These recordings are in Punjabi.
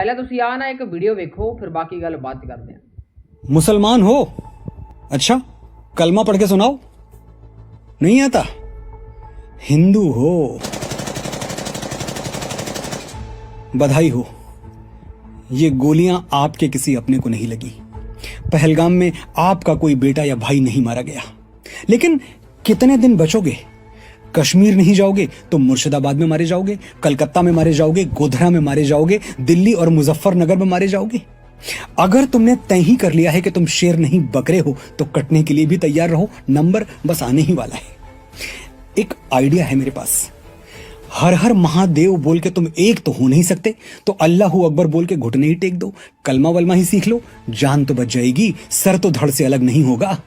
ਪਹਿਲਾਂ ਤੁਸੀਂ ਆ ਨਾ ਇੱਕ ਵੀਡੀਓ ਵੇਖੋ ਫਿਰ ਬਾਕੀ ਗੱਲ ਬਾਅਦ ਚ ਕਰਦੇ ਹਾਂ मुसलमान हो अच्छा कलमा पढ़ के सुनाओ नहीं आता हिंदू हो बधाई हो ये गोलियां आपके किसी अपने को नहीं लगी पहलगाम में आपका कोई बेटा या भाई नहीं मारा गया लेकिन कितने दिन बचोगे कश्मीर नहीं जाओगे तो मुर्शिदाबाद में मारे जाओगे, कलकत्ता में मारे जाओगे, गोधरा में मारे जाओगे, दिल्ली और मुजफ्फरनगर में मारे जाओगे। अगर तुमने तय ही कर लिया है कि तुम शेर नहीं बकरे हो तो कटने के लिए भी तैयार रहो। नंबर बस आने ही वाला है। एक आइडिया है मेरे पास। हर हर महादेव बोल के तुम एक तो हो नहीं सकते तो अल्लाह अकबर बोल के घुटने ही टेक दो। कलमा वलमा ही सीख लो। जान तो बच जाएगी, सर तो धड़ से अलग नहीं होगा।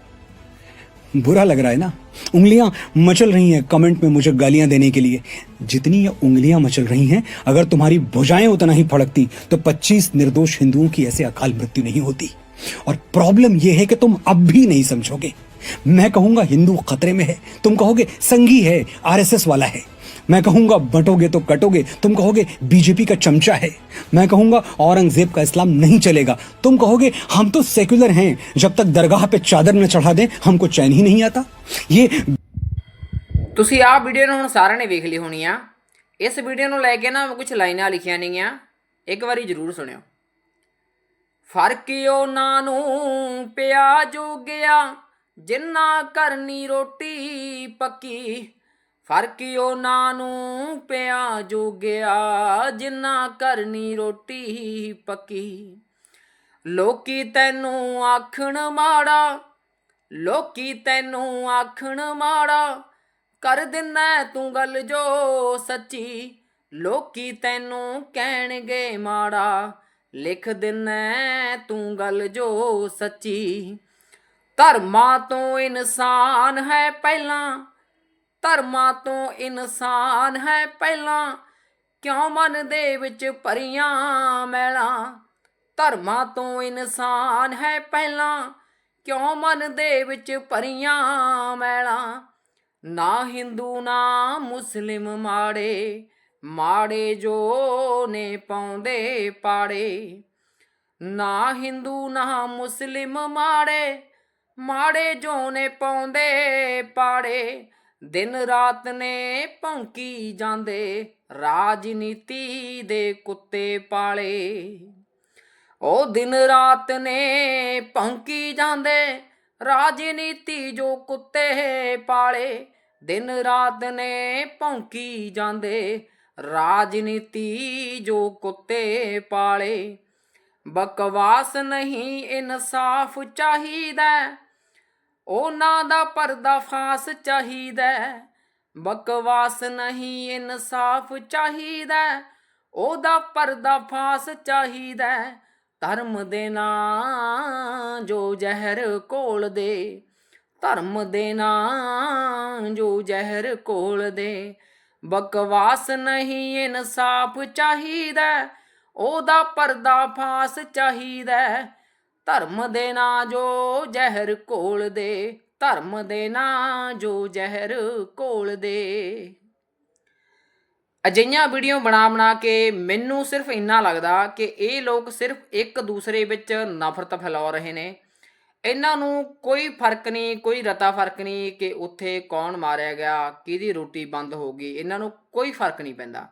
बुरा लग रहा है ना? उंगलियाँ मचल रही हैं कमेंट में मुझे गालियाँ देने के लिए। जितनी ये उंगलियाँ मचल रही हैं, अगर तुम्हारी भुजाएँ उतना ही फड़कती तो 25 निर्दोष हिंदुओं की ऐसे अकाल मृत्यु नहीं होती। और प्रॉब्लम यह है कि तुम अब भी नहीं समझोगे। मैं कहूँगा हिंदू खतरे में है, तुम कहोगे संघी है, आरएसएस वाला है। मैं कहूंगा बटोगे तो कटोगे तुम कहोगे बीजेपी का चमचा है मैं कहूंगा औरंगजेब का इस्लाम नहीं चलेगा तुम कहोगे हम तो सेक्युलर हैं जब तक दरगाह पे चादर न चढ़ा दें हमको चैन ही नहीं आता ये ਤੁਸੀਂ ਆਹ ਵੀਡੀਓ ਨੂੰ ਹੁਣ ਸਾਰਿਆਂ ਨੇ ਵੇਖ ਲਈ ਹੋਣੀ ਆ ਇਸ ਵੀਡੀਓ ਨੂੰ ਲੈ ਕੇ ਨਾ ਕੁਝ ਲਾਈਨਾਂ ਲਿਖੀਆਂ ਨੇਗੀਆਂ ਇੱਕ ਵਾਰੀ ਜ਼ਰੂਰ ਸੁਣਿਓ ਫਰਕ ਉਹਨਾਂ ਨੂੰ ਪਿਆ ਜੋਗਿਆ ਜਿੰਨਾ ਕਰਨੀ ਰੋਟੀ ਪੱਕੀ ਫ਼ਰਕ ਉਹਨਾਂ ਨੂੰ ਪਿਆ ਜੋਗਿਆ, ਜਿੰਨਾ ਕਰਨੀ ਰੋਟੀ ਪੱਕੀ। ਲੋਕੀ ਤੈਨੂੰ ਆਖਣ ਮਾੜਾ, ਲੋਕੀ ਤੈਨੂੰ ਆਖਣ ਮਾੜਾ, ਕਰ ਦਿੰਨਾ ਤੂੰ ਗੱਲ ਜੋ ਸੱਚੀ। ਲੋਕੀ ਤੈਨੂੰ ਕਹਿਣਗੇ ਮਾੜਾ, ਲਿਖ ਦਿੰਨਾ ਤੂੰ ਗੱਲ ਜੋ ਸੱਚੀ। ਧਰਮਾਂ ਤੋਂ ਇਨਸਾਨ ਹੈ ਪਹਿਲਾਂ ਧਰਮਾਂ ਤੋਂ ਇਨਸਾਨ ਹੈ ਪਹਿਲਾਂ, ਕਿਉਂ ਮਨ ਦੇ ਵਿੱਚ ਭਰੀਆਂ ਮੈਲਾਂ? ਧਰਮਾਂ ਤੋਂ ਇਨਸਾਨ ਹੈ ਪਹਿਲਾਂ, ਕਿਉਂ ਮਨ ਦੇ ਵਿੱਚ ਭਰੀਆਂ ਮੈਲਾਂ? ਨਾ ਹਿੰਦੂ, ਨਾ ਮੁਸਲਿਮ ਮਾੜੇ ਮਾੜੇ ਜੋ ਨੇ ਪਾਉਂਦੇ ਪਾੜੇ। ਨਾ ਹਿੰਦੂ, ਨਾ ਮੁਸਲਿਮ ਮਾੜੇ ਮਾੜੇ ਜੋ ਨੇ ਪਾਉਂਦੇ ਪਾੜੇ। ਦਿਨ ਰਾਤ ਨੇ ਭੌਂਕੀ ਜਾਂਦੇ ਰਾਜਨੀਤੀ ਦੇ ਕੁੱਤੇ ਪਾਲੇ। ਉਹ ਦਿਨ ਰਾਤ ਨੇ ਭੌਂਕੀ ਜਾਂਦੇ ਰਾਜਨੀਤੀ ਜੋ ਕੁੱਤੇ ਪਾਲੇ। ਦਿਨ ਰਾਤ ਨੇ ਭੌਂਕੀ ਜਾਂਦੇ ਰਾਜਨੀਤੀ ਜੋ ਕੁੱਤੇ ਪਾਲੇ। ਬਕਵਾਸ ਨਹੀਂ ਇਨਸਾਫ ਚਾਹੀਦਾ ਉਹਨਾਂ ਦਾ ਪਰਦਾ ਫਾਸ ਚਾਹੀਦਾ। ਬਕਵਾਸ ਨਹੀਂ ਇਨਸਾਫ ਚਾਹੀਦਾ। ਉਹਦਾ ਪਰਦਾ ਫਾਸ ਚਾਹੀਦਾ। ਧਰਮ ਦੇ ਨਾਂ ਜੋ ਜ਼ਹਿਰ ਕੋਲ ਦੇ। ਧਰਮ ਦੇ ਨਾਂ ਜੋ ਜ਼ਹਿਰ ਕੋਲ ਦੇ। ਬਕਵਾਸ ਨਹੀਂ ਇਨਸਾਫ ਚਾਹੀਦਾ। ਉਹਦਾ ਪਰਦਾ ਫਾਸ ਚਾਹੀਦਾ। ਧਰਮ ਦੇ ਨਾ ਜੋ ਜ਼ਹਿਰ ਕੋਲ ਦੇ, ਧਰਮ ਦੇ ਨਾ ਜੋ ਜ਼ਹਿਰ ਘੋਲ ਦੇ। ਅਜਿਹੀਆਂ ਵੀਡੀਓ ਬਣਾ ਬਣਾ ਕੇ ਮੈਨੂੰ ਸਿਰਫ ਇੰਨਾ ਲੱਗਦਾ ਕਿ ਇਹ ਲੋਕ ਸਿਰਫ ਇੱਕ ਦੂਸਰੇ ਵਿੱਚ ਨਫ਼ਰਤ ਫੈਲਾ ਰਹੇ ਨੇ। ਇਹਨਾਂ ਨੂੰ ਕੋਈ ਫ਼ਰਕ ਨਹੀਂ, ਕੋਈ ਰਤਾ ਫ਼ਰਕ ਨਹੀਂ ਕਿ ਉੱਥੇ ਕੌਣ ਮਾਰਿਆ ਗਿਆ, ਕਿਹਦੀ ਰੋਟੀ ਬੰਦ ਹੋ ਗਈ, ਇਹਨਾਂ ਨੂੰ ਕੋਈ ਫ਼ਰਕ ਨਹੀਂ ਪੈਂਦਾ।